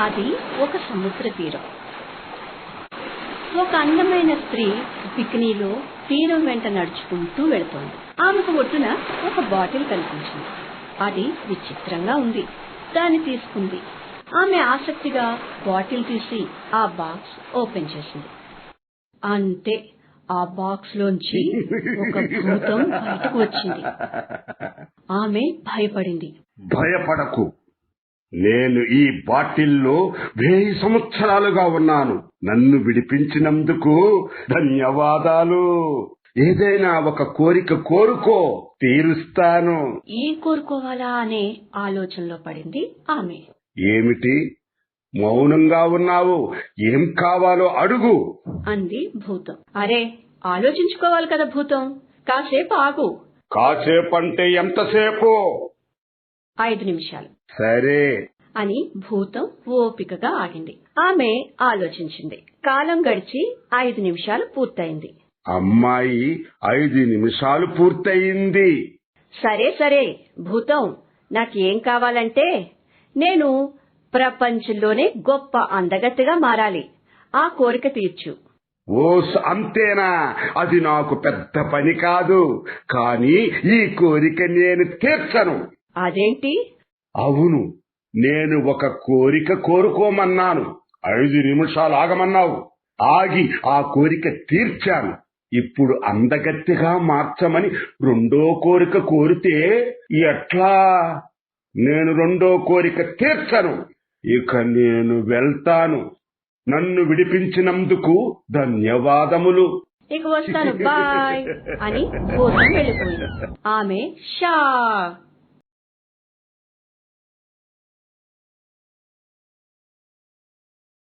అది ఒక సముద్ర తీరం ఒక అందమైన స్త్రీ బికినీలో తీరం వెంట నడుచుకుంటూ వెళుతోంది. ఆమెకు ఒడ్డున ఒక బాటిల్ కనిపించింది. అది విచిత్రంగా ఉంది. దాన్ని తీసుకుంది. ఆమె ఆసక్తిగా బాటిల్ తీసి ఆ బాక్స్ ఓపెన్ చేసింది. అంతే ఆ బాక్స్ లోంచి ఒక భూతం బయటకు వచ్చింది. ఆమె భయపడింది. భయపడకు. నేను ఈ బాటిల్లో వెయ్యి సంవత్సరాలుగా ఉన్నాను. నన్ను విడిపించినందుకు ధన్యవాదాలు. ఏదైనా ఒక కోరిక కోరుకో తీరుస్తాను. ఏ కోరుకోవాలా అనే ఆలోచనలో పడింది ఆమె. ఏమిటి? మౌనంగా ఉన్నావు. ఏం కావాలో అడుగు. అంది భూతం. అరే ఆలోచించుకోవాలి కదా భూతం. కాసేపు ఆగు. కాసేపంటే ఎంతసేపు? ఐదు నిమిషాలు. సరే. అని భూతం ఓపికగా ఆగింది. ఆమె ఆలోచించింది. కాలం గడిచి ఐదు నిమిషాలు పూర్తయింది. అమ్మాయి ఐదు నిమిషాలు పూర్తయింది. సరే సరే. భూతం నాకేం కావాలంటే నేను ప్రపంచంలోనే గొప్ప అందగత్తెగా మారాలి. ఆ కోరిక తీర్చు. ఓస్ అంతేనా? అది నాకు పెద్ద పని కాదు. కానీ ఈ కోరిక నేను తీర్చను. అదేంటి? అవును నేను ఒక కోరిక కోరుకోమన్నాను. ఐదు నిమిషాలు ఆగమన్నావు. ఆగి ఆ కోరిక తీర్చాను. ఇప్పుడు అందగత్తిగా మార్చమని రెండో కోరిక కోరితే ఎట్లా? నేను రెండో కోరిక తీర్చను. ఇక నేను వెళ్తాను. నన్ను విడిపించినందుకు ధన్యవాదములు. ఇక వస్తాను. బాయ్ అని వెళ్ళిపోయింది. ఆమె షా